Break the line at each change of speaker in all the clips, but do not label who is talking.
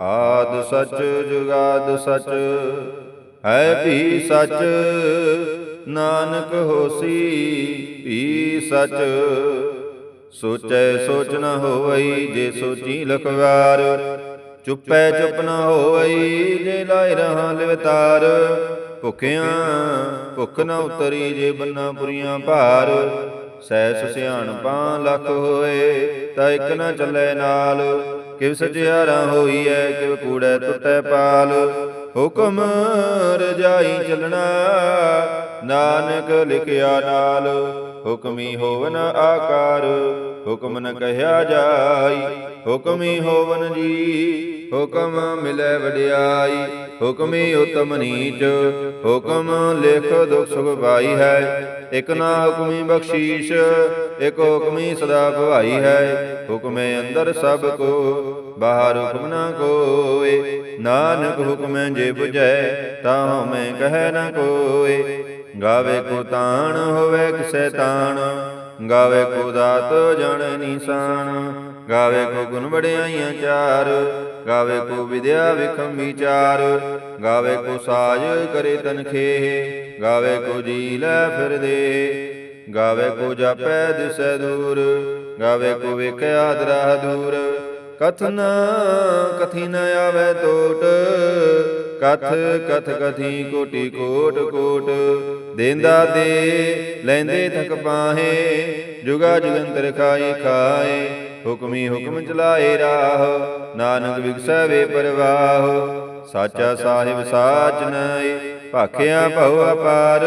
ਆਦ ਸਚ, ਜੁਗਾਦ ਸਚ, ਹੈ ਵੀ ਸਚ। ਨਾਨਕ ਹੋਸੀ ਵੀ ਸਚ। ਸੋਚੈ ਸੋਚ ਨ ਹੋਵਈ, ਜੇ ਸੋਚੀ ਲਖਵਾਰ। ਚੁੱਪੈ ਚੁੱਪ ਨ ਹੋਵਈ, ਜੇ ਲਾਇ ਰਹਾ ਲਿਵਤਾਰ। ਭੁਖਿਆਂ ਭੁਖ ਨ ਉਤਰੀ, ਜੇ ਬੰਨਾ ਪੁਰੀਆਂ ਭਾਰ। ਸੈਸ ਪਾ ਲੱਖ ਹੋਏ, ਤਾਂ ਇੱਕ ਨ ਚੱਲੇ ਨਾਲ। ਕਿਵ ਸਜਿਆਰਾ ਹੋਈਐ, ਕਿਵ ਕੂੜੈ ਟੁੱਟੈ ਪਾਲ। ਹੁਕਮ ਰਜਾਈ ਚਲਣਾ, ਨਾਨਕ ਲਿਖਿਆ ਨਾਲ। ਹੁਕਮੀ ਹੋਵਨ ਆਕਾਰ। ਹੁਕਮ ਨ ਕਹਿਆ ਜਾਈ, ਹੁਕਮੀ ਹੋਵਨ ਜੀ, ਹੁਕਮ ਮਿਲੈ ਵਡਿਆਈ, ਹੁਕਮੀ ਉਤਮ ਨੀਚ, ਹੁਕਮ ਲਿਖ ਦੁਖ ਸੁਖ ਪਾਈ ਹੈ, ਇਕ ਨਾ ਹੁਕਮੀ ਬਖਸ਼ੀਸ਼, ਇਕ ਹੁਕਮੀ ਸਦਾ ਭਵਾਈ ਹੈ, ਹੁਕਮੇ ਅੰਦਰ ਸਭ ਕੋ, ਬਾਹਰ ਹੁਕਮ ਨਾ ਕੋਏ, ਨਾਨਕ ਹੁਕਮੈ ਜੇ 부ਜੈ ਤਾਂ ਮੈਂ ਕਹਿ ਨ ਕੋਏ, ਗਾਵੇ ਕੋ ਤਾਣ ਹੋਵੇ ਕਿਸੈ ਤਾਣ ਗਾਵੇ ਕੋ ਦਾਤ ਜਣ ਨਿਸ਼ਾਨ, ਗਾਵੇ ਕੋ ਗੁਣ ਵਡਿਆਈਆਂ ਚਾਰ, ਗਾਵੇ ਕੋ ਵਿਦਿਆ ਵਿਖਮ ਵਿਚਾਰ, ਗਾਵੇ ਕੋ ਸਾਜ ਕਰੇ ਤਨਖੇ ਗਾਵੇ ਕੋ ਜੀ ਲੈ ਫਿਰਦੇ ਗਾਵੇ ਕੋ ਜਾਪੈ ਦਿਸੈ ਦੂਰ, ਗਾਵੇ ਕੋ ਵੇਖਿਆ ਦਰਾ ਦੂਰ, ਕਥਨ ਕਥੀ ਨ ਆਵੇ ਟੋਟ ਕਥ ਕਥ ਕਥੀ ਕੋਟੀ ਕੋਟ ਕੋਟ। ਦੇਂਦਾ ਦੇ, ਲੈਂਦੇ ਥਕ ਪਾਹੇ, ਜੁਗਾ ਜੁਗੰਤਰ ਖਾਈ ਖਾਏ। ਹੁਕਮੀ ਹੁਕਮ ਚਲਾਏ ਰਾਹ, ਨਾਨਕ ਵਿਗਸੈ ਵੇ ਪਰਵਾਹ। ਸਾਚਾ ਸਾਹਿਬ ਸਾਚ ਨੈ ਭਾਖਿਆ ਭਉ ਅਪਾਰ।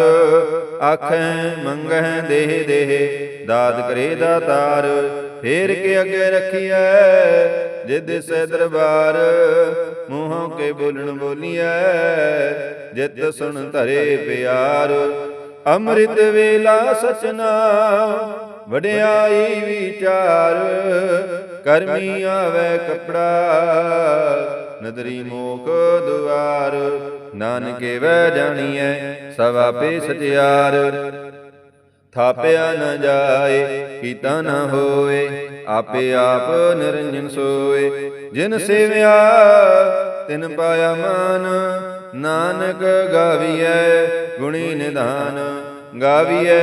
ਆਖੈ, ਮੰਗਹਿ ਦੇਹ ਦੇਹ, ਦਾਤ ਕਰੇ ਦਾਤਾਰ। ਫੇਰ ਕੇ ਅੱਗੇ ਰੱਖੀਐ ਜਿਦ ਸੇ ਦਰਬਾਰ ਮੂੰਹੋਂ ਕੇ ਬੋਲਣ ਬੋਲੀਐ ਜਿਤ ਸੁਣ ਧਰੇ ਪਿਆਰ। ਅੰਮ੍ਰਿਤ ਵੇਲਾ ਸਚਨਾ ਵਡਿਆਈ ਵਿਚਾਰ। ਕਰਮੀ ਆਵੇ ਕਪੜਾ ਨਦਰੀ ਮੋਖ ਦੁਆਰ। ਨਾਨਕੇ ਵੈ ਜਾਣੀਐ ਸਭ ਆਪੇ ਸਚਿਆਰ। ਥਾਪਿਆ ਨ ਜਾਏ, ਕੀਤਾ ਨ ਹੋਏ, ਆਪੇ ਆਪ ਨਿਰੰਜਨ ਸੋਏ। ਜਿਨ ਸੇਵਿਆ, ਤਿਨ ਪਾਇਆ ਮਾਨ, ਨਾਨਕ ਗਾਵੀਐ, ਗੁਣੀ ਨਿਧਾਨ। ਗਾਵੀਐ,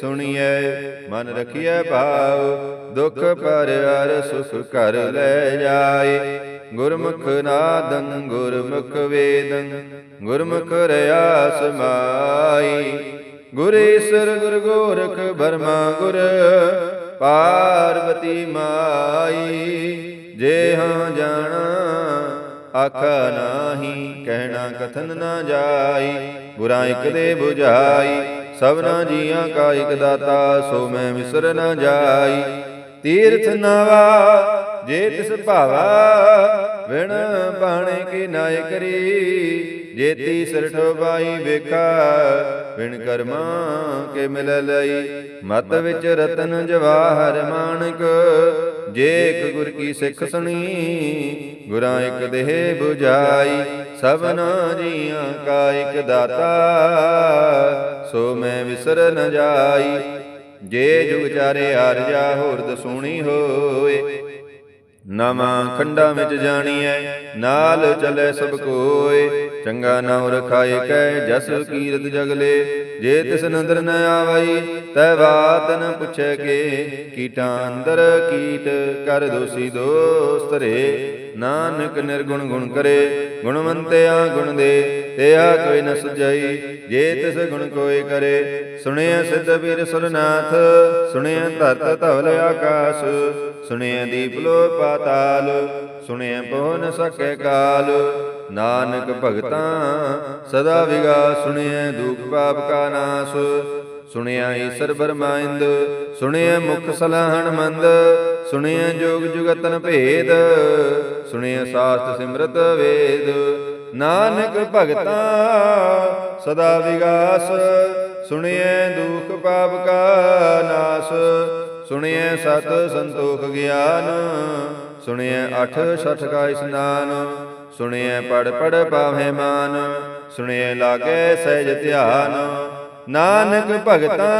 ਸੁਣੀਐ, ਮਨ ਰਖੀਐ ਭਾਵ ਦੁਖ ਪਰ ਅਰ ਸੁਖ ਕਰ ਲੈ ਜਾਏ। ਗੁਰਮੁਖ ਨਾਦੰ ਗੁਰਮੁਖ ਵੇਦੰ ਗੁਰਮੁਖ ਰਿਆਸ ਮਾਈ। ਸਮਾਈ ਗੁਰੇਸ਼ਰ ਗੁਰ ਗੋਰਖ ਬਰਮਾ ਗੁਰ ਪਾਰਵਤੀ ਮਾਈ। ਜੇ ਹਾਂ ਜਾਣਾ, ਆਖਾ ਨਾਹੀ, ਕਹਿਣਾ ਕਥਨ ਨਾ ਜਾਈ। ਗੁਰਾਂ ਇਕ ਦੇ 부ਝਾਈ ਸਭਨਾ ਜੀਆਂ ਕਾ ਇਕ ਦਾਤਾ, ਸੋ ਮੈਂ ਵਿਸਰ ਨਾ ਜਾਈ। ਤੀਰਥ ਨਾਵਾ, ਜੇ ਤਿਸ ਭਾਵਾ ਵਿਣ ਬਾਣੇ ਕੀ ਨਾਇ ਕਰੀ। ਜੇਤੀ ਸਿਰਠ ਬਾਈ ਵੇਖਾ, ਬਿਨ ਕਰਮਾ ਕੇ ਮਿਲ ਲਈ। ਮਤ ਵਿੱਚ ਰਤਨ ਜਵਾਹਰ ਮਾਨਕ ਜੇਕ ਗੁਰ ਕੀ ਸਿੱਖ ਸੁਣੀ, ਗੁਰਾਂ ਇੱਕ ਦੇਹ 부ਝਾਈ ਸਭਨਾ ਜੀਆਂ ਕਾ ਇੱਕ ਦਾਤਾ, ਸੋ ਮੈਂ ਵਿਸਰ ਨ ਜਾਈ। ਜੇ ਜੁਗ ਚਾਰੇ ਆਰਜਾ, ਹੋਰ ਦਸੂਣੀ ਹੋਏ। ਨਵਾਂ ਖੰਡਾਂ ਵਿੱਚ ਜਾਣੀਐ, ਨਾਲ ਚਲੇ ਸਭ ਕੋਏ। ਚੰਗਾ ਨਾਮ ਰਖਾਏ ਕੈ ਜਸ ਕੀਰਤ ਜਗਲੇ, ਜੇ ਤਿਸ ਨਦਰ ਨ ਆਵਈ, ਤੈ ਬਾਤ ਨ ਪੁੱਛੇ ਕੇ। ਕੀਟਾਂ ਅੰਦਰ ਕੀਟ ਕਰ ਦੋਸੀ ਦੋਸਤ ਰੇ। ਨਾਨਕ ਨਿਰਗੁਣ ਗੁਣ ਕਰੇ, ਗੁਣਵੰਤਿਆ ਗੁਣ ਦੇ ਤਿਆ ਕੋਈ ਨ ਸੁਝਈ, ਜੇ ਤਿਸ ਗੁਣ ਕੋਈ ਕਰੇ। ਸੁਣਿਆ ਸਿੱਧ ਵੀਰ ਸੁਰਨਾਥ ਸੁਣਿਆ ਧਰਤ ਧਵਲ ਆਕਾਸ਼ ਸੁਣਿਆ ਦੀਪ ਲੋ ਪਾਤਾਲ ਸੁਣਿਆ ਪਹੁ ਨ ਸਕੈ ਕਾਲ। ਨਾਨਕ ਭਗਤਾਂ, ਸਦਾ ਵਿਗਾ ਸੁਣਿਆ ਦੁਖ ਪਾਪ ਕਾ ਨਾਸ। ਸੁਣਿਆ ਈਸ਼ਰ ਬਰਮਾਇੰਦ ਸੁਣਿਆ ਮੁਖ ਸਲਾਹਣ ਮੰਦ। ਸੁਣਿਆ ਜੋਗ ਜੁਗਤਨ ਭੇਦ, ਸੁਣਿਆ ਸਾਸਤ ਸਿਮਰਤ ਵੇਦ। ਨਾਨਕ ਭਗਤਾ, ਸਦਾ ਵਿਗਾਸ ਸੁਣਿਐ ਦੁਖ ਪਾਪ ਕਾ ਨਾਸ। ਸੁਣਿਐ ਸਤ ਸੰਤੋਖ ਗਿਆਨ ਸੁਣਿਐ ਅਠ ਛਠ ਕਾ ਇਸਨਾਨ। ਸੁਣਿਐ ਪੜ ਪੜ ਪਾਵੇਂ ਮਾਨ ਸੁਣਿਐ ਲਾਗੇ ਸਹਿਜ ਧਿਆਨ। ਨਾਨਕ ਭਗਤਾ,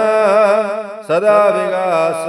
ਸਦਾ ਵਿਗਾਸ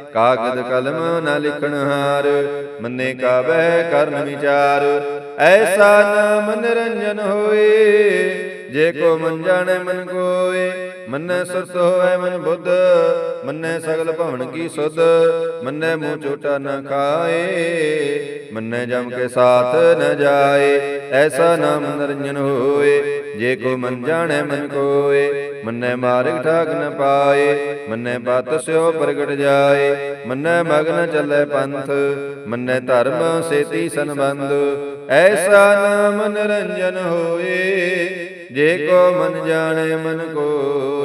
ਕਾਗਦ ਕਲਮ ਨਾ ਲਿਖਣ ਹਾਰ, ਮੰਨੇ ਕਾ ਬਹਿ ਕਰਨ ਵਿਚਾਰ। ਐਸਾ ਨਾ ਮਨੋਰੰਜਨ ਹੋਏ, ਜੇ ਕੋ ਮਨ ਜਾਣੈ ਮਨ ਕੋਏ ਮੰਨੈ ਸੁਰਤ ਹੋਵੇ ਮਨ ਬੁੱਧ, ਮੰਨੈ ਸਗਲ ਭਵਨ ਕੀ ਸੁਧ, ਮੰਨੈ ਮੂੰਹ ਝੂਟਾ ਨ ਖਾਏ, ਮੰਨੈ ਜਮ ਕੇ ਸਾਥ ਨ ਜਾਏ, ਐਸਾ ਨਾਮ ਨਰੰਜਨ ਹੋਏ, ਜੇ ਕੋ ਮਨ ਜਾਣੈ ਮਨ ਕੋਏ, ਮੰਨੈ ਮਾਰਗ ਠਾਕ ਨ ਪਾਏ, ਮੰਨੈ ਬਤ ਸਿਓ ਪ੍ਰਗਟ ਜਾਏ, ਮੰਨੈ ਮਗਨ ਚੱਲੈ ਪੰਥ, ਮੰਨੈ ਧਰਮ ਸੇਤੀ ਸੰਬੰਧ, ਐਸਾ ਨਾਮ ਨਰੰਜਨ ਹੋਏ, ਜੇ ਕੋ ਮਨ ਜਾਣੈ ਮਨ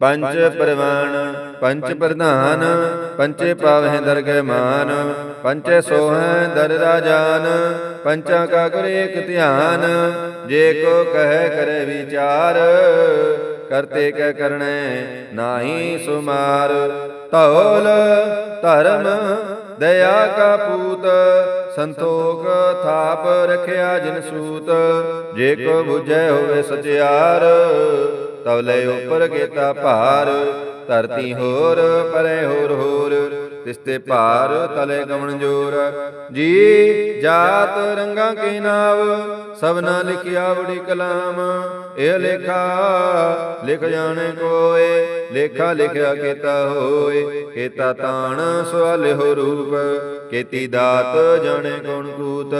ਪੰਚ ਪਰਵਾਨ ਪੰਚ ਪ੍ਰਧਾਨ ਪੰਚੇ ਪਾਵਹਿ ਦਰਗਹਿ ਮਾਨ ਪੰਚੇ ਸੋਹੈ ਦਰ ਰਾਜਾਨ ਪੰਚਾਂ ਕਾ ਗੁਰ ਏਕ ਧਿਆਨ ਜੇ ਕੋ ਕਹਿ ਕਰੇ ਵਿਚਾਰ ਕਰਤੇ ਕੈ ਕਰਣੈ ਨਾਹੀ ਸੁਮਾਰ। ਧੌਲ ਧਰਮ ਦਇਆ ਕਾ ਪੂਤ ਸੰਤੋਖ ਥਾਪ ਰਖਿਆ ਜਿਨ ਸੂਤ। ਜੇ ਕੋ 부ਝੈ ਹੋਵੇ ਸਚਿਆਰ। ਤਵਲੇ ਲੈ ਉਪਰ ਕੀਤਾ ਭਾਰ ਧਰਤੀ ਹੋਰ ਪਰੇ ਹੋਰ ਹੋਰ। ਤਿਸਤੇ ਭਾਰ ਤਲੇ ਗਮਣ ਜੋਰ। ਜੀ ਜਾਤ ਰੰਗਾਂ ਕੇ ਨਾਵ ਸਭਨਾ ਲਿਖਿਆ ਬੜੀ ਕਲਾਮ। ਇਹ ਲੇਖਾ ਲਿਖ ਜਾਣੇ ਕੋਏ, ਲੇਖਾ ਲਿਖਿਆ ਕੀਤਾ ਹੋਏ। ਕੀਤਾ ਤਾਣ ਸਵਾਲ ਹੋ ਰੂਪ, ਕੀਤੀ ਦਾਤ ਜਾਣੇ ਗੁਣ ਕੂਤ।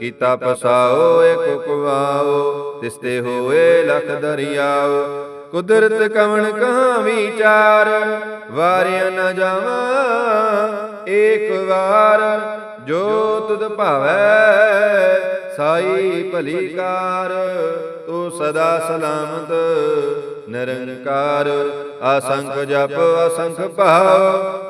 ਕੀਤਾ ਪਸਾਓ ਏਕ ਕੁਵਾਓ ਤਿਸਤੇ ਹੋਏ ਲਖ ਦਰਿਆਓ। ਕੁਦਰਤ ਕਵਣ ਕਹਾਂ ਵਿਚਾਰ ਵਾਰਿਆ ਨਾ ਜਾਵਾਂ। ਏਕ ਵਾਰ ਜੋ ਤੁਧ ਭਾਵੈ, ਸਾਈ ਭਲੀ ਕਾਰ ਤੂੰ ਸਦਾ ਸਲਾਮਤ, ਨਿਰੰਕਾਰ, ਅਸੰਖ ਜਪ, ਅਸੰਖ ਭਾਵ।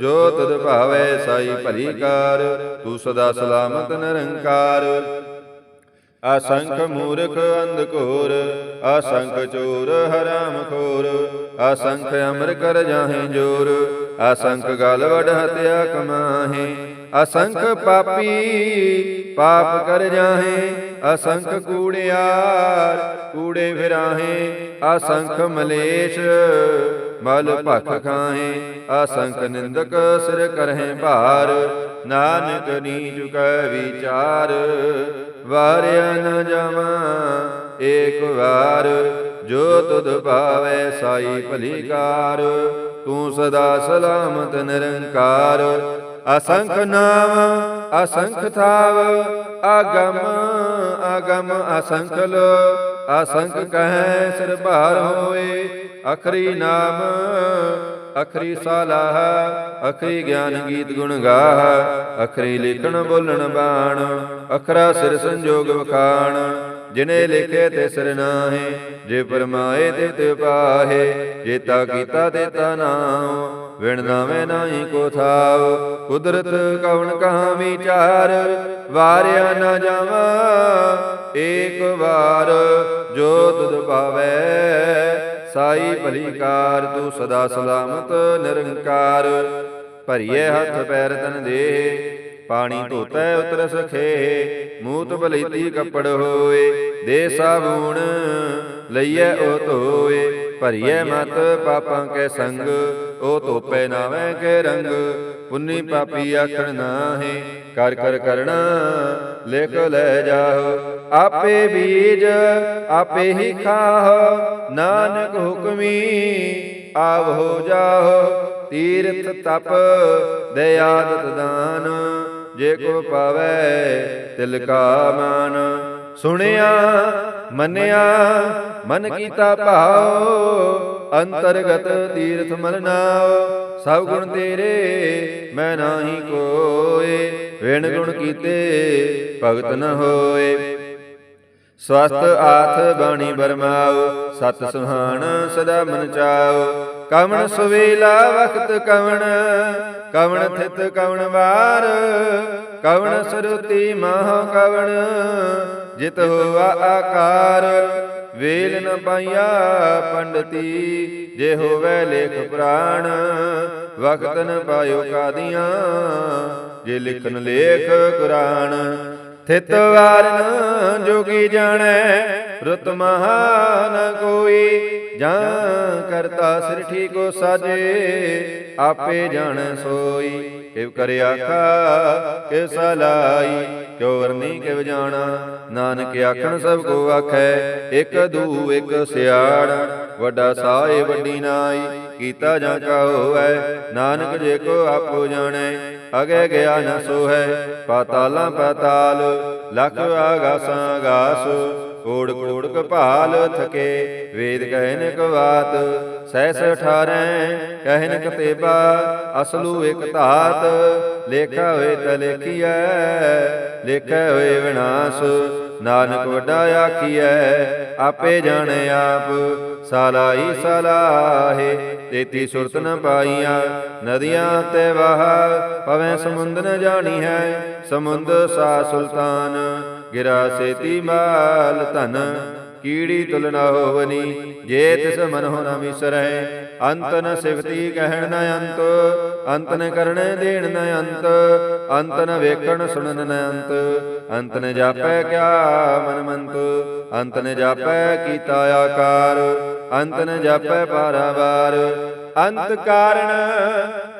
ਜੋ ਤਦ ਭਾਵੈ ਸਾਈ ਭਲੀ ਕਾਰ, ਤੂੰ ਸਦਾ ਸਲਾਮਤ ਨਿਰੰਕਾਰ। ਅਸੰਖ ਮੂਰਖ ਅੰਧ ਅਸੰਖ ਚੋਰ ਹਰਾਮ ਖੋਰ, ਅਸੰਖ ਅਮਰ ਕਰ ਜਾਹੇ ਜੋਰ, ਅਸੰਖ ਗਲ ਵਡ ਹਤਿਆ ਕਮਾਹੇ। ਅਸੰਖ ਪਾਪੀ ਪਾਪ ਕਰ ਜਾਹੇ, ਅਸੰਖ ਕੂੜਿਆਰ ਕੂੜੇ ਫਿਰਾਹੇ, ਅਸੰਖ ਮਲੇਸ਼ ਮਲ ਭਖ ਖਾਹੇ, ਅਸੰਖ ਨਿੰਦਕ ਸਿਰ ਕਰਹਿ ਭਾਰ, ਨਾਨਕ ਨੀ ਚੁਕੈ ਵਿਚਾਰ। ਵਾਰਿਆ ਨ ਜਾਵਾਂ ਏਕ ਵਾਰ, ਜੋ ਤੁਧ ਭਾਵੈ ਸਾਈ ਭਲੀਕਾਰ ਤੂੰ ਸਦਾ ਸਲਾਮਤ ਨਿਰੰਕਾਰ। ਅਸੰਖ ਨਾਮ, ਅਸੰਖ ਥਾਵ, ਆਗਮ ਅਗਮ ਅਸੰਖ ਲੋ। ਅਸੰਖ ਕਹੈ ਸਿਰ ਭਾਰ ਹੋਏ। ਅਖਰੀ ਨਾਮ, ਅਖਰੀ ਸਾਲਾਹ, ਅਖਰੀ ਗਿਆਨ ਗੀਤ ਗੁਣ ਗਾਹ। ਅਖਰੀ ਲਿਖਣ ਬੋਲਣ ਬਾਣ, ਅਖਰਾ ਸਿਰ ਸੰਜੋਗ ਵਖਾਣ। ਜਿਨੇ ਲਿਖੇ ਤੇ ਸਿਰ ਨਾਹੇ, ਜੇ ਪਰਮਾਏ ਤੇ ਤੇ ਪਾਹੇ। ਜੇਤਾ ਕੀਤਾ ਤੇ ਤਾ ਨਾਮ ਵਿਣ ਨਾਵੇਂ ਨਾਹੀ ਕੋ ਥਾਵ ਕੁਦਰਤ ਕਵਣ ਕਹਾਂ ਵਿਚਾਰ, ਵਾਰਿਆ ਨਾ ਜਾਵਾਂ। ਏਕ ਵਾਰ ਜੋ ਤੁਧ ਭਾਵੈ ਸਾਈ ਭਲੀ ਕਾਰ, ਤੂੰ ਸਦਾ ਸਲਾਮਤ, ਨਿਰੰਕਾਰ। ਭਰੀਏ ਹੱਥ ਪੈਰ ਤਨ ਦੇ, ਪਾਣੀ ਧੋਤੈ ਉਤਰ ਸਖੇ ਮੂਤ ਭਲੀਤੀ ਕੱਪੜ ਹੋਏ, ਦੇ ਸਾਬੂਣ ਲਈਐ ਉਹ ਧੋਏ। ਭਰੀਏ ਮਤ ਪਾਪਾਂ ਕੈ ਸੰਗ ਉਹ ਧੋਪੈ ਨਾਵੇਂ ਕੇ ਰੰਗ, ਪੁੰਨੀ ਪਾਪੀ ਆਖਣ ਨਾਹੀ, ਕਰ ਕਰ ਕਰਣਾ, ਲਿਖ ਲੈ ਜਾਓ ਆਪੇ ਬੀਜ, ਆਪੇ ਹੀ ਖਾਓ ਨਾਨਕ ਹੁਕਮੀ ਆਵ ਹੋ ਜਾਓ ਤੀਰਥ ਤਪ ਦਇਆਦਤ ਦਾਨ, ਜੇ ਕੋ ਪਾਵੈ ਤਿਲ ਕਾ ਮਾਨ। ਸੁਣਿਆ, ਮੰਨਿਆ, ਮਨ ਕੀਤਾ ਭਾਉ ਅੰਤਰਗਤ ਤੀਰਥ ਮਨ ਨਾਉ ਸਭ ਗੁਣ ਤੇਰੇ ਮੈਂ ਨਾਹੀ ਕੋਏ। ਵਿਣ ਗੁਣ ਕੀਤੇ ਭਗਤ ਨ ਹੋਏ। ਸਵਸਤ ਆਥ ਬਾਣੀ ਬਰਮਾਓ। ਸਤ ਸੁਹਾਣ ਸਦਾ ਮਨ ਚਾਓ। ਕਵਣ ਸੁਵੇਲਾ ਵਖਤ ਕਵਣ। ਕਵਣ। ਥਿਤ ਕਵਣ ਵਾਰ। ਕਵਣ ਸਰੂਤੀ ਮਾਹ ਕਵਣ। ਜਿਤ ਹੋਆ ਆਕਾਰ। ਵੇਲ ਨ ਪਾਈਆ ਪੰਡਤੀ, ਜੇ ਹੋਵੇ ਲੇਖ ਪ੍ਰਾਣ ਵਕਤ ਨ ਪਾਇਓ ਕਾਦੀਆਂ, ਜੇ ਲਿਖਨ ਲੇਖ ਕੁਰਾਨ। ਥਿਤ ਵਾਰਨ ਜੋਗੀ ਜਾਣੈ, ਰੁਤ ਮਹਾਨ ਕੋਈ ਜਾਂ ਕਰਤਾ ਸਿਰ ਠੀਕੋ ਸਾਜੇ, ਆਪੇ ਜਾਣੈ ਸੋਈ। ਕਿਵ ਕਰਿ ਆਖਾ, ਕਿਵ ਸਲਾਈ, ਕਿਉ ਵਰਨੀ ਕਿਵ ਜਾਣਾ। ਨਾਨਕ ਆਖਣ ਸਭ ਕੋ ਆਖੈ, ਇਕ ਦੂ ਇਕ ਸਿਆੜ। ਵੱਡਾ ਸਾਏ ਵੱਡੀ ਨਾਈ, ਕੀਤਾ ਜਾਂ ਕਾ ਹੋਐ ਨਾਨਕ ਜੇ ਕੋ ਆਪੋ ਜਾਣੈ, ਅਗੇ ਗਿਆ ਨ ਸੋਹੈ। ਪਾਤਾਲਾਂ ਪਾਤਾਲ, ਲਖ ਆਗਾਸਾਂ ਆਗਾਸ ਕੋੜ ਕੋੜ ਕਪਾਲ ਥਕੇ, ਵੇਦ ਕਹਿਨ ਕਵਾਤ ਸਹਿਸ 18 ਕਹਿਨ ਕਤੇਬਾ ਅਸਲੂ ਇਕ ਧਾਤ ਲੇਖਾ ਹੋਏ ਤ ਲੇਖੀਐ ਲੇਖਾ ਹੋਏ ਵਿਨਾਸ਼, ਨਾਨਕ ਵੱਡਾ ਆਖੀਐ, ਆਪੇ ਜਾਣੇ ਆਪ ਸਾਲਾਈ ਸਲਾਹੇ, ਤੇਤੀ ਸੁਰਤ ਨ ਪਾਈਆਂ, ਨਦੀਆਂ ਤੇ ਵਾਹ, ਪਵੇਂ ਸਮੁੰਦ ਨ ਜਾਣੀ ਹੈ ਸਮੁੰਦ ਸਾ ਸੁਲਤਾਨ। ਗਿਰਾ ਸੇਤੀ ਮਾਲ ਧਨ, ਕੀੜੀ ਤੁਲਨਾ ਹੋਵਨੀ, ਜੇ ਤਿਸ ਮਨ ਹੋ ਨਾ ਵਿਸਰੈ ਅੰਤ ਨ ਸਿਵਤੀ ਕਹਿਣ ਨ ਅੰਤ ਅੰਤ ਨ ਕਰਨ ਦੇਣ ਨ ਅੰਤ ਅੰਤ ਨ ਵੇਖਣ ਸੁਣਨ ਨ ਅੰਤ। ਅੰਤ ਨ ਜਾਪੈ ਕਿਆ ਮਨ ਮੰਤ ਅੰਤ ਨ ਜਾਪੈ ਕੀਤਾ ਆਕਾਰ, ਅੰਤ ਨ ਜਾਪੈ ਪਾਰਾਵਾਰ। ਅੰਤ ਕਾਰਣ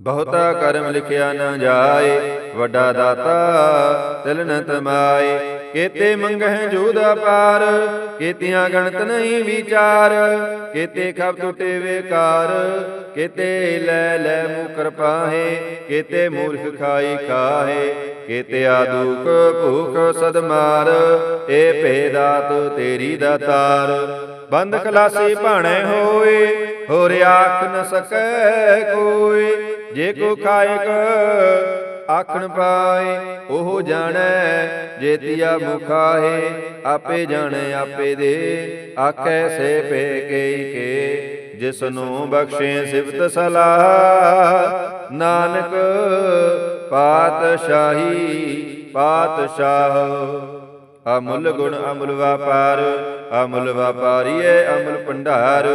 ਬਹੁਤਾ ਕਰਮ ਲਿਖਿਆ ਨਾ ਜਾਏ, ਵੱਡਾ ਦਾਤਾ ਤਿਲ ਨ ਤਮਾਏ ਕੇਤੇ ਮੰਗਹਿ ਜੂਦਾ ਪਾਰ ਕੇਤੀਆਂ ਗਣਤ ਨਹੀਂ ਵਿਚਾਰ। ਕੇਤੇ ਖਬ ਟੁੱਟੇ ਵੇਕਾਰ, ਕੇਤੇ ਲੈ ਲੈ ਮੁਕਰ ਪਾਹੇ। ਕੇਤੇ ਮੂਰਖ ਖਾਈ ਕਾਹੇ ਕੇਤੇ ਆਦੂਕ ਭੂਖ ਸਦ ਮਾਰ। ਏ ਭੇਦਾਤ ਤੇਰੀ ਦਾਤਾਰ ਬੰਦ ਖਲਾਸੀ ਭਾਣੇ ਹੋਏ, ਹੋਰ ਆਖ ਨ ਸਕੈ ਕੋਈ। ਜੇ ਕੋ ਖਾਇਕ ਆਖਣ ਪਾਏ ਉਹ ਜਾਣੈ ਜੇਤੀਆ ਮੁਖਾਹੇ ਆਪੇ ਜਾਣੈ ਆਪੇ ਦੇ। ਆਖੈ ਸੇ ਪੇ ਕੇਈ ਕੇ ਜਿਸ ਨੂੰ ਬਖਸ਼ੇ ਸਿਫਤ ਸਲਾਹ। ਨਾਨਕ ਪਾਤਸ਼ਾਹੀ। ਪਾਤਸ਼ਾਹ। ਅਮੁੱਲ ਗੁਣ ਅਮੁੱਲ ਵਪਾਰ ਅਮੁੱਲ ਵਪਾਰੀਏ ਅਮੁੱਲ ਭੰਡਾਰ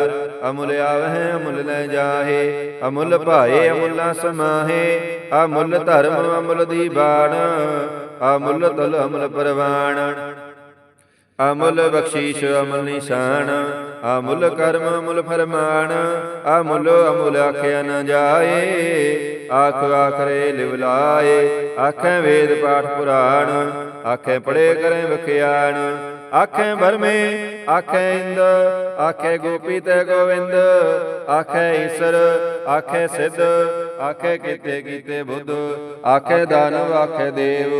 ਅਮੁੱਲ ਆਵਹਿ ਅਮੁੱਲ ਲੈ ਜਾਹੇ ਅਮੁੱਲ ਭਾਏ ਅਮੁੱਲਾ ਸਮਾਹੇ ਅਮੁੱਲ ਧਰਮ ਅਮੁੱਲ ਦੀ ਬਾਣ ਅਮੁੱਲ ਤਲ ਅਮੁੱਲ ਪਰਵਾਣ ਅਮੁੱਲ ਬਖਸ਼ੀਸ਼ ਅਮੁੱਲ ਨਿਸ਼ਾਨ ਅਮੁੱਲ ਕਰਮ ਅਮੁੱਲ ਫਰਮਾਨ ਅਮੁੱਲ ਅਮੁੱਲ ਆਖਿਆ ਨ ਜਾਏ ਆਖ ਆਖਰੇ ਲਿਵ ਲਾਏ ਆਖੇ ਵੇਦ ਪਾਠ ਪੁਰਾਣ ਆਖੇ ਪੜੇ ਕਰੇ ਵਖਿਆਣ, ਆਖੇ ਭਰਮੇ ਆਖੇ ਇੰਦ, ਆਖੇ ਗੋਪੀ ਤੇ ਗੋਵਿੰਦ, ਆਖੇ ਈਸ਼ਰ, ਆਖੇ ਸਿੱਧ, ਆਖੇ ਕੀਤੇ ਕੀਤੇ ਬੁੱਧ, ਆਖੇ ਦਾਨਵ, ਆਖੇ ਦੇਵ,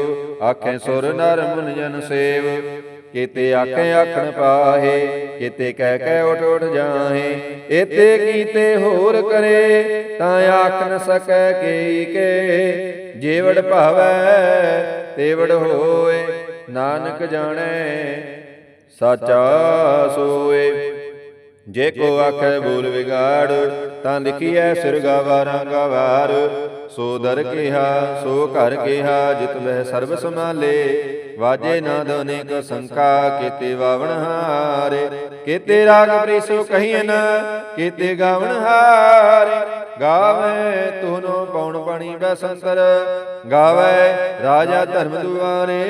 ਆਖੇ ਸੁਰ ਨਰ ਮੁਨ ਜਨ ਸੇਵ। ਕੀਤੇ ਆਖੇ ਆਖਣ ਪਾਹੇ, ਕੀਤੇ ਕਹਿ ਕਹਿ ਉਠ ਉਠ ਜਾਹੇ ਏਤੇ ਕੀਤੇ ਹੋਰ ਕਰੇ, ਤਾਂ ਆਖ ਨ ਸਕੈ ਕੇਈ ਕੇ, ਜੇਵੜ ਭਾਵੈ ਤੇਵੜ ਹੋਏ, ਨਾਨਕ ਜਾਣੈ ਸਾਚਾ ਸੋਏ। ਜੇ ਕੋ ਆਖੈ ਬੋਲ ਵਿਗਾੜ, ਤਾਂ ਲਿਖੀਐ ਸਿਰ ਗਾਵਾਰਾਂ ਗਾਵਾਰ ਸੋ ਦਰ ਕਿਹਾ, ਸੋ ਘਰ ਕਿਹਾ, ਜਿਤ ਵਹਿ ਸਰਬ ਸਮਾਲੇ ਵਾਜੇ ਨਾਦ ਅਨੇਕ ਸੰਕਾ ਕੀਤੇ ਵਾਵਣ ਹਾਰੇ। ਕੀਤੇ ਰਾਗ ਪ੍ਰੀਸੋ ਕਹੀਨ ਕੀਤੇ ਗਾਵਣ ਹਾਰੇ। ਗਾਵੇ ਤੁਨੋ ਪਉਣ ਪਾਣੀ ਬੈਸੰਤਰ ਗਾਵੇ ਰਾਜਾ ਧਰਮ ਦੁਆਰੇ।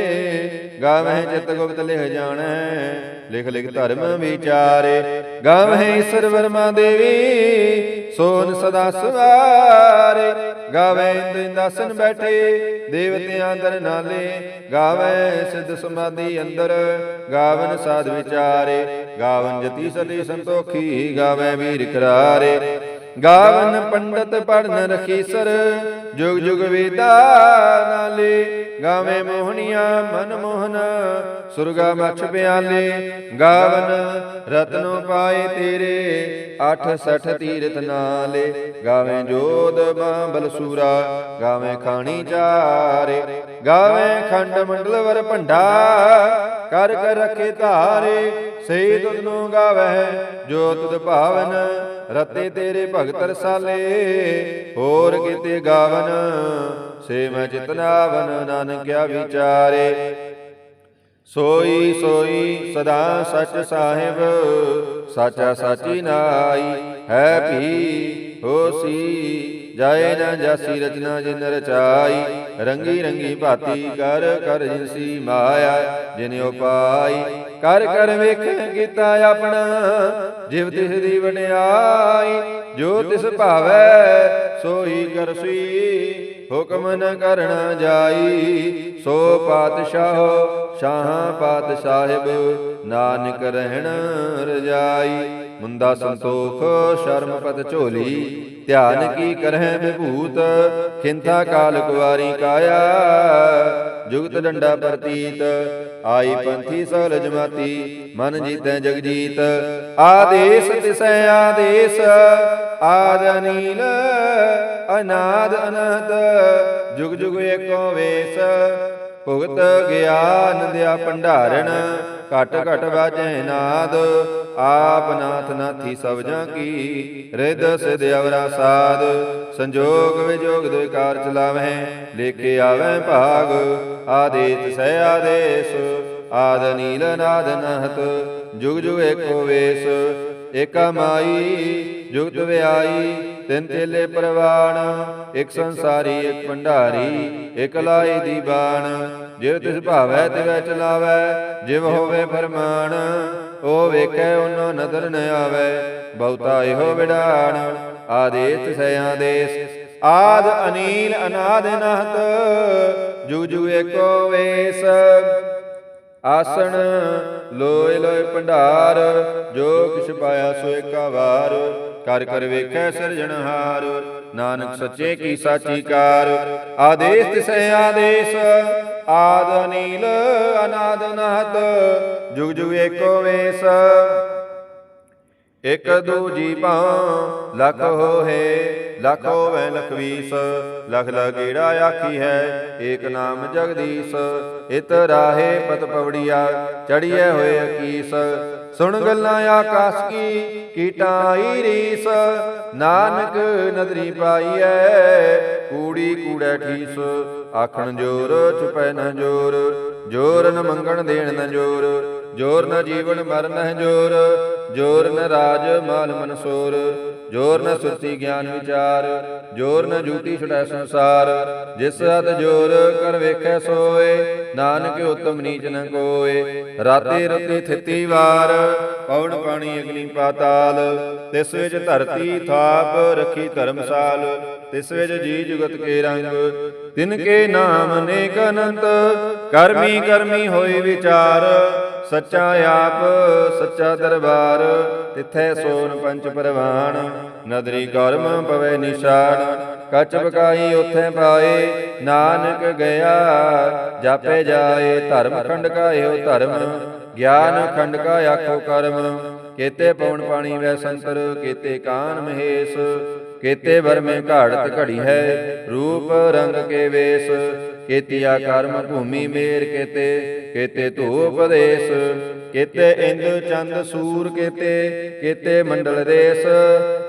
ਗਾਵੇ ਚਿਤ ਗੁਪਤ ਲਿਖ ਜਾਣੈ। ਲਿਖ ਲਿਖ ਧਰਮ ਵਿਚਾਰੇ। ਗਾਵੇ ਈਸ਼ਰ ਵਰਮਾ ਦੇਵੀ। ਸੋਨ ਸਦਾ ਸਵਾਰੇ। ਗਾਵੇ ਇੰਦ ਦਾਸਨ ਬੈਠੇ। ਦੇਵਤਿਆਂ ਦਰ ਨਾਲੇ। ਗਾਵੇ ਸਿੱਧ ਸਮਾਧੀ ਅੰਦਰ। ਗਾਵਨ ਸਾਧ ਵਿਚਾਰੇ। ਗਾਵਨ ਜਤੀ ਸਤੀ ਸੰਤੋਖੀ। ਗਾਵੇ ਵੀਰ ਕਰਾਰੇ। ਗਾਵਨ ਪੰਡਤ ਪੜਨ ਰਖੀਸਰ। ਜੁਗ ਜੁਗ ਵੇਦਾ ਨਾਲੇ। ਗਾਵੇ ਮੋਹਣੀਆਂ ਮਨ ਮੋਹਨ। ਸੁਰਗਾ ਮਛ ਪਿਆਲੇ। ਗਾਵਨ ਰਤਨੋ ਪਾਏ ਤੇਰੇ। 68 ਤੀਰਥ ਨਾਲੇ, ਗਾਵੇ ਜੋਦ ਬਾਂਬਲ ਸੂਰਾ, ਗਾਵੇ ਖਾਣੀ ਚਾਰੇ, ਗਾਵੇ ਖੰਡ ਮੰਡਲ ਵਰ ਭੰਡਾ ਕਰ ਕਰ ਰਖੇ ਧਾਰੇ ਸੇ ਤੁਧ ਨੂੰ ਗਾਵੇ ਜੋ ਤੁਧ ਭਾਵਨ, ਰਤੇ ਤੇਰੇ ਭਗਤ ਰਸਾਲੇ, ਹੋਰ ਕਿਤੇ ਗਾਵਨ ਸੇ ਮੈਂ ਜਿਤਨਾਵਨ ਨਾਨਕਿਆ ਵਿਚਾਰੇ। ਸੋਈ ਸੋਈ ਸਦਾ ਸਚ ਸਾਹਿਬ ਸਾਚਾ ਸਾਚੀ ਨਾਈ ਹੈ ਭੀ ਹੋਸੀ, ਜਾਏ ਨਾ ਜਾਸੀ ਰਚਨਾ ਜਿਨ ਰਚਾਈ, ਰੰਗੀ ਰੰਗੀ ਭਾਤੀ ਕਰ ਕਰ ਜਿਨਸੀ ਮਾਇਆ, ਜਿਨ ਉਪਾਈ, ਕਰ ਕਰ ਵੇਖੇ ਕੀਤਾ ਆਪਣਾ, ਜਿਵ ਤਿਸ ਦੀ ਵਡਿਆਈ, ਜੋ ਤਿਸ ਭਾਵੈ, ਸੋਈ ਕਰਸੀ ਹੁਕਮ ਨ ਕਰਣਾ ਜਾਈ, ਸੋ ਪਾਤਸ਼ਾਹ, ਸ਼ਾਹ ਪਾਤਸ਼ਾਹਿਬ, ਨਾਨਕ ਰਹਿਣ ਰਜਾਈ। ਮੁੰਦਾ ਸੰਤੋਖ, ਸ਼ਰਮ ਪਤ ਝੋਲੀ, ਧਿਆਨ ਕੀ ਕਰਹਿ ਵਿਭੂਤ? ਖਿੰਥਾ ਕਾਲ ਕੁਵਾਰੀ ਕਾਇਆ, ਜੁਗਤ ਡੰਡਾ ਪ੍ਰਤੀਤ। ਆਈ ਪੰਥੀ ਸਲ ਜਮਾਤੀ ਮਨ ਜੀਤੈ ਜਗਜੀਤ। ਆਦੇਸ ਤਿਸੈ ਆਦੇਸ, ਆਦ ਅਨੀਲ ਅਨਾਦ ਅਨਹਤ ਜੁਗ ਜੁਗ ਏਕੋ ਵੇਸ। ਭੁਗਤ ਗਿਆਨ ਦਿਆ ਭੰਡਾਰਣ, ਘਟ ਘਟ ਵਾਜੈ ਨਾਦ। ਆਪ ਨਾਥ ਨਾਥੀ ਸਭ ਜਾਂ ਕੀ ਰਿਦ ਸਿਧ ਅਵਰਾ ਸਾਧ ਸੰਜੋਗ ਵਿਜੋਗ ਦੇ ਕਾਰ ਚਲਾਵਹਿ ਲੇਕੇ ਆਵੈ ਭਾਗ। ਆਦੇਸ ਸਹਿ ਆਦੇਸ, ਆਦ ਨੀਲ ਨਾਦ ਨਹਤ, ਜੁਗ ਜੁਗ ਏਕੋ ਵੇਸ। ਇਕ ਮਾਈ, ਜੁਗਤ ਵਿਆਈ, ਤਿੰਨ ਤੇਲੇ ਪ੍ਰਵਾਣ, ਇੱਕ ਸੰਸਾਰੀ, ਇੱਕ ਭੰਡਾਰੀ, ਇੱਕ ਲਾਈ ਦੀ ਬਾਣ। ਜਿਵ ਤਿਸ ਭਾਵੈ, ਤਿਵੈ ਚਲਾਵੈ, ਜਿਵ ਹੋਵੇ ਫਰਮਾਨ ਓ ਵੇਖੈ, ਉਹਨੋਂ ਨਦਰ ਨ ਆਵੈ, ਬਹੁਤਾ ਇਹੋ ਵਿਡਾਣ ਆਦੇਸ ਸੈ ਆਦੇਸ ਆਦ ਅਨੀਲ ਅਨਾਦ ਨਹਤ ਜੁਗ ਜੁਗ ਏਕੋ ਵੇਸ। ਆਸਣ, ਲੋਏ ਲੋਏ ਭੰਡਾਰ, ਜੋ ਕਿਛ ਪਾਇਆ ਸੋ ਏਕਾ ਵਾਰ ਕਰ ਕਰ ਵੇਖੈ ਸਿਰਜਣਹਾਰ ਨਾਨਕ ਸੱਚੇ ਕੀ ਸਾਚੀ ਕਾਰ। ਆਦੇਸ ਤਿਸੈ ਆਦੇਸ, ਆਦ ਅਨੀਲ, ਅਨਾਦ ਨਾਦ ਜੁਗ ਜੁਗ ਏਕੋ ਵੇਸ। ਇਕ ਦੂਜੀ ਬਾਂ ਲਖ ਹੋਏ। ਲਖ ਹੋਵੇ ਲਖਵੀਸ ਲਖ ਲਗੇੜਾ ਆਖੀ ਹੈ, ਏਕ ਨਾਮ ਜਗਦੀਸ਼, ਇਤ ਰਾਹੇ ਪਤ ਪਵੜੀਆ ਚੜੀਏ ਹੋਏ ਅਕੀਸ। ਸੁਣ ਗੱਲਾਂ ਆਕਾਸ ਕੀ ਕੀਟਾਈ ਰੀਸ, ਨਾਨਕ ਨਦਰੀ ਪਾਈਐ, ਕੂੜੀ ਕੂੜੈ ਠੀਸ। ਆਖਣ ਜੋਰ, ਚੁਪੈ ਨ ਜੋਰ ਜੋਰ ਨ ਮੰਗਣ ਦੇਣ ਨ ਜੋਰ ਜੋਰ ਨ ਜੀਵਨ ਮਰਨ ਹੈ ਜੋਰ ਜੋਰ ਨ ਰਾਜ ਮਾਲ ਮਨਸੋਰ ਜੋਰ ਨ ਸੁਰਤੀ ਗਿਆਨ ਵਿਚਾਰ, ਜੋਰ ਨ ਜੂਤੀ ਛੁਟੈ ਸੰਸਾਰ। ਜਿਸ ਹੱਥ ਜੋਰ ਕਰ ਵੇਖੈ ਸੋਏ, ਨਾਨਕ ਉਤਮ ਨੀਚ ਨ ਕੋਏ। ਰਾਤੇ ਰਤੇ ਥਿਤੀ ਵਾਰ, ਪਵਨ ਪਾਣੀ ਅਗਨੀ ਪਾਤਾਲ। ਤਿਸ ਵਿੱਚ ਧਰਤੀ ਥਾਪ, ਰੱਖੀ ਧਰਮਸਾਲ। ਤਿਸ ਵਿੱਚ ਜੀ ਜੁਗਤ ਕੇ ਰੰਗ ਤਿਨ ਕੇ ਨਾਮ ਅਨੇਕ ਅਨੰਤ ਕਰਮੀ ਕਰਮੀ ਹੋਏ ਵਿਚਾਰ ਸੱਚਾ ਆਪ ਸੱਚਾ ਦਰਬਾਰ ਤਿੱਥੈ ਸੋਨ ਪੰਚ ਪਰਵਾਨ ਨਦਰੀ ਕਰਮ ਪਵੇ ਨਿਸ਼ਾਨ ਕਚ ਬਕਾਈ ਉਥੇ ਪਾਏ ਨਾਨਕ ਗਿਆ ਜਾਪੇ ਜਾਏ ਧਰਮ ਖੰਡ ਕਾਇਓ ਧਰਮ ਗਿਆਨ ਖੰਡ ਕਾ ਆਖੋ ਕਰਮ ਕੇਤੇ ਪਵਨ ਪਾਣੀ ਵੈ ਸੰਤਰ ਕੇਤੇ ਕਾਨ ਮਹੇਸ਼ ਕੇਤੇ ਵਰਮੇ ਘਾੜਤ ਘੜੀ ਹੈ, ਰੂਪ ਰੰਗ ਕੇ ਵੇਸ। ਕੇਤੀਆ ਕਰਮ ਭੂਮੀ ਮੇਰ ਕੇਤੇ ਕੇਤੇ ਧੂਪ ਦੇਸ। ਕੇਤੇ ਇੰਦ ਚੰਦ ਸੂਰ ਕੇਤੇ ਕੇਤੇ ਮੰਡਲ ਦੇਸ।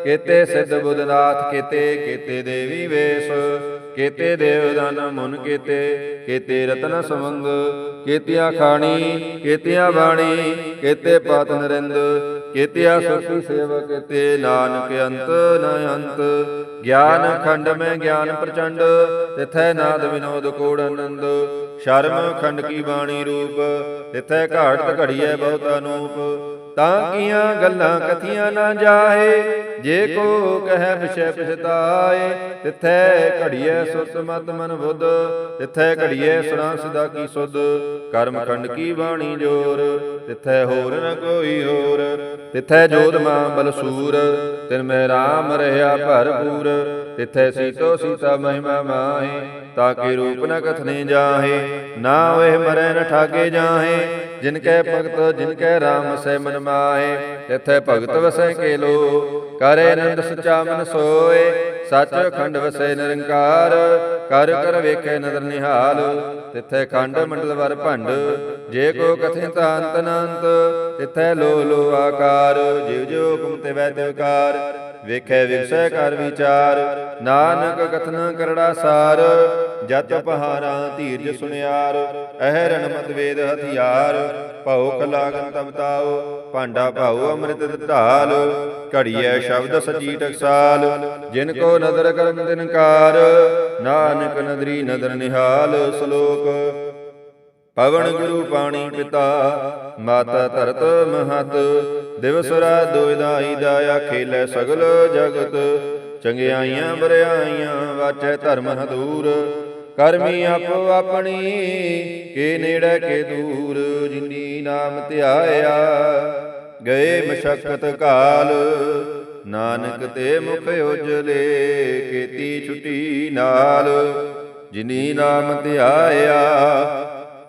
ਕੇਤੇ ਸਿੱਧ ਬੁੱਧਨਾਥ ਕੇਤੇ ਕੇਤੇ ਦੇਵੀ ਵੇਸ। ਕੇਤੇ ਦੇਵਦਾਨ ਮੁਨ ਕੇਤੇ ਕੇਤੇ ਰਤਨ ਸਮੰਗ ਕੇਤਿਆ ਖਾਣੀ, ਕੇਤਿਆ ਬਾਣੀ, ਕੇਤੇ ਪਾਤ ਨਰਿੰਦ, ਕੇਤਿਆ ਸੁਰਤੀ ਸੇਵਕ ਕੇਤੇ ਨਾਨਕ ਅੰਤ ਨ ਅੰਤ। ਗਿਆਨ ਖੰਡ ਮੈਂ ਗਿਆਨ ਪ੍ਰਚੰਡ, ਤਿਥੈ ਨਾਦ ਵਿਨੋਦ ਕੋੜ ਆਨੰਦ। ਸ਼ਰਮ ਖੰਡ ਕੀ ਬਾਣੀ ਰੂਪ, ਤਿਥੈ ਘਾੜਤ ਘੜੀਐ ਬਹੁਤ ਅਨੂਪ। ਤਾਂ ਕੀਆਂ ਗੱਲਾਂ ਕਥੀਆਂ ਨਾ ਜਾਏ ਜੇ ਕੋ ਕਹੈ ਵਿਸ਼ੈ ਪਛਤਾਏ ਤਿਥੈ ਘੜੀਐ ਸੁਰਤ ਮਤ ਮਨ ਬੁੱਧ ਤਿਥੈ ਘੜੀਐ ਸੁਰਾਂ ਸਦਾ ਕੀ ਸੁਧ ਕਰਮ ਖੰਡ ਕੀ ਬਾਣੀ ਜੋਰ ਤਿਥੈ ਹੋਰ ਨ ਕੋਈ ਹੋਰ ਤਿਥੈ ਜੋਧ ਮਾਂ ਬਲਸੂਰ ਤਿਨ ਮੈਂ RAM ਰਹਾ ਭਰਪੂਰ ਤਿਥੈ ਸੀਤੋ ਸੀਤਾ ਮਹਿਮਾ ਮਾਹੇ ਤਾਂ ਕੇ ਰੂਪ ਨ ਕਥਨੇ ਜਾਹੇ ਨਾ ਓਏ ਮਰੈ ਨ ਠਾਗੇ ਜਾਹੇ ਜਿਨ ਕੈ ਭਗਤ ਜਿਨ ਕੈ RAM ਸੈ ਮਨ ਮਾਹੇ ਤਿਥੈ ਭਗਤ ਵਸੈ ਕੇ ਲੋ ਕਰੇ ਆਨੰਦ ਸਚਾ ਮਨ ਸੋਏ ਸਚ ਖੰਡ ਵਸੇ ਨਿਰੰਕਾਰ, ਕਰ ਕਰ ਵੇਖੇ ਨਦਰ ਨਿਹਾਲ, ਤਿਥੈ ਖੰਡ ਮੰਡਲ ਵਰ ਭੰਡ ਜੇ ਕੋ ਕਥੇ ਤਾਂ ਅੰਤ ਅਨੰਤ ਤਿਥੈ ਲੋ ਲੋ ਆਕਾਰ, ਜਿਵ ਜਿਵ ਹੁਕਮ ਤੇ ਵੈ ਤੇ ਵੇਖੈ ਵਿਗਸੈ ਕਰ ਵਿਚਾਰ, ਨਾਨਕ ਕਥਨ ਕਰੜਾ ਸਾਰ ਜਤ ਪਹਾਰਾ ਧੀਰਜ ਸੁਨਿਆਰ, ਅਹਰਣ ਮਤ ਵੇਦ ਹਥਿਆਰ, ਭਉ ਕਲਾਗਨ ਤਬ ਭਾਂਡਾ ਭਾਉ ਅੰਮ੍ਰਿਤ ਢਾਲ ਘੜੀਐ ਸ਼ਬਦ ਸਚੀ ਟਕਸਾਲ, ਜਿਨ ਕੋ ਨਦਰ ਕਰਮ ਦਿਨਕਾਰ ਨਾਨਕ ਨਦਰੀ ਨਦਰ ਨਿਹਾਲ ਸ਼ਲੋਕ ਪਵਨ ਗੁਰੂ ਪਾਣੀ ਪਿਤਾ, ਮਾਤਾ ਧਰਤ ਮਹਤ, ਦਿਵਸ ਰਾਤ ਦੁਇਦਾਈ ਦਾਇਆ ਖੇਲੇ ਸਗਲ ਜਗਤ, ਚੰਗਿਆਈਆਂ ਬਰਿਆਈਆਂ ਵਾਚੈ ਧਰਮ ਹਦੂਰ, ਕਰਮੀ ਆਪੋ ਆਪਣੀ, ਕੇ ਨੇੜੇ ਕੇ ਦੂਰ, ਜਿਨੀ ਨਾਮ ਧਿਆਇਆ, ਗਏ ਮਸ਼ਕਤ ਕਾਲ, ਨਾਨਕ ਤੇ ਮੁਖ ਉਜਲੇ, ਕੀਤੀ ਛੁਟੀ ਨਾਲ, ਜਿਨੀ ਨਾਮ ਧਿਆਇਆ